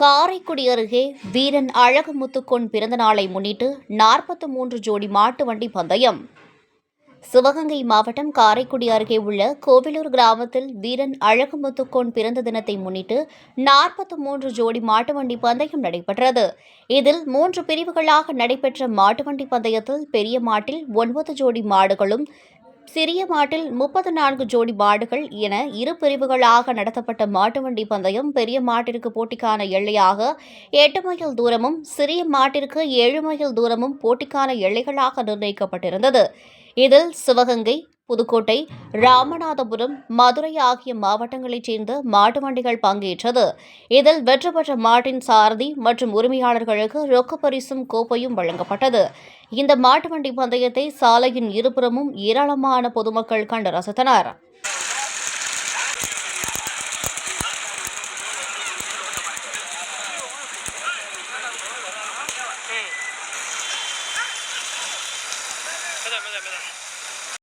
காரைக்குடி அருகே வீரன் அழகுமுத்துக்கொன் பிறந்த நாளை முன்னிட்டு நாற்பத்து மூன்று ஜோடி மாட்டு வண்டி பந்தயம். சிவகங்கை மாவட்டம் காரைக்குடி அருகே உள்ள கோவிலூர் கிராமத்தில் வீரன் அழகுமுத்துக்கோன் பிறந்த தினத்தை முன்னிட்டு நாற்பத்து மூன்று ஜோடி மாட்டு வண்டி பந்தயம் நடைபெற்றது. இதில் மூன்று பிரிவுகளாக நடைபெற்ற மாட்டு வண்டி பந்தயத்தில் பெரிய மாட்டில் ஒன்பது ஜோடி மாடுகளும் சிறிய மாட்டில் முப்பத்து நான்கு ஜோடி மாடுகள் என இரு பிரிவுகளாக நடத்தப்பட்ட மாட்டு வண்டி பந்தயம் பெரிய மாட்டிற்கு போட்டிக்கான எல்லையாக எட்டு மைல் தூரமும் சிறிய மாட்டிற்கு ஏழு மைல் தூரமும் போட்டிக்கான எல்லைகளாக நிர்ணயிக்கப்பட்டிருந்தது. இதில் சிவகங்கை புதுக்கோட்டை ராமநாதபுரம் மதுரை ஆகிய மாவட்டங்களைச் சேர்ந்த மாட்டு வண்டிகள் பங்கேற்றது. இதில் வெற்றி பெற்ற மாட்டின் சாரதி மற்றும் உரிமையாளர்களுக்கு ரொக்க பரிசும் கோப்பையும் வழங்கப்பட்டது. இந்த மாட்டு வண்டி பந்தயத்தை சாலையின் இருபுறமும் ஏராளமான பொதுமக்கள் கண்டு ரசித்தனர். மெதா மெதா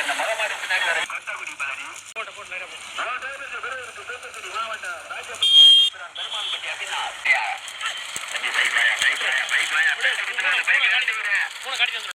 அந்த மலை மாடி பின்னாடி வர கட்டகுடி பாடி போட்ட போட்டு நிறைய தூத்துக்குடி மாவட்டம் ராஜபதி பெருமாள் பட்டி அப்படின்னா bike bike bike bike bike bike bike bike bike bike bike bike